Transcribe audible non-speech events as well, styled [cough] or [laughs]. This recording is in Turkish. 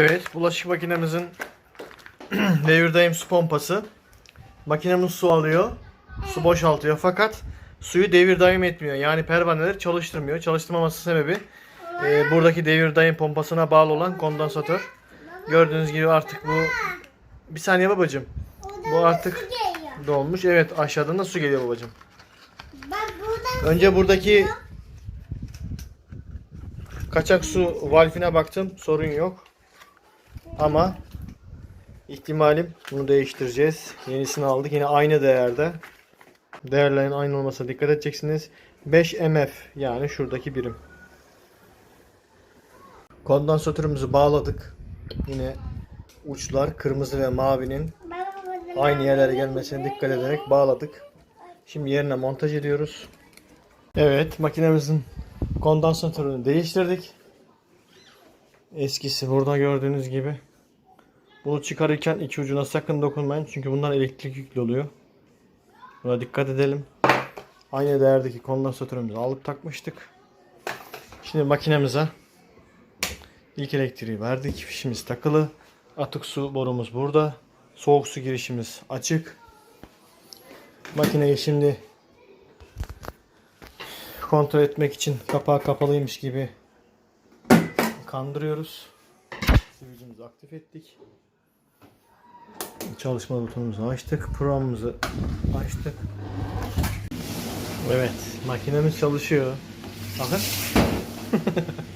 Evet, bulaşık makinemizin [clears throat] devirdayım su pompası. Makinemiz su alıyor, su boşaltıyor fakat suyu devir daim etmiyor. Yani pervaneleri çalıştırmıyor. Çalıştırmaması sebebi e, buradaki devir daim pompasına bağlı olan kondansatör. Gördüğünüz gibi artık bu bir saniye babacığım. Bu artık dolmuş. Evet aşağıdan da su geliyor buradan Önce buradaki kaçak su valfine baktım. Sorun yok. Ama ihtimalim bunu değiştireceğiz. Yenisini aldık. Yine aynı değerde. Değerlerin aynı olmasına dikkat edeceksiniz. 5 mf yani şuradaki birim. Kondansatörümüzü bağladık. Yine uçlar kırmızı ve mavinin aynı yerlere gelmesine dikkat ederek bağladık. Şimdi yerine montaj ediyoruz. Evet makinemizin kondansatörünü değiştirdik. Eskisi burada gördüğünüz gibi. Bunu çıkarırken iki ucuna sakın dokunmayın çünkü bunlar elektrik yüklü oluyor. Buna dikkat edelim. Aynı değerdeki kondansatörümüzü alıp takmıştık. Şimdi makinemize ilk elektriği verdik. Fişimiz takılı. Atık su borumuz burada. Soğuk su girişimiz açık. Makineyi şimdi kontrol etmek için kapağı kapalıymış gibi kandırıyoruz. Switch'imizi aktif ettik. Çalışma butonumuzu açtık. Programımızı açtık. Evet, makinemiz çalışıyor. Bakın. [laughs]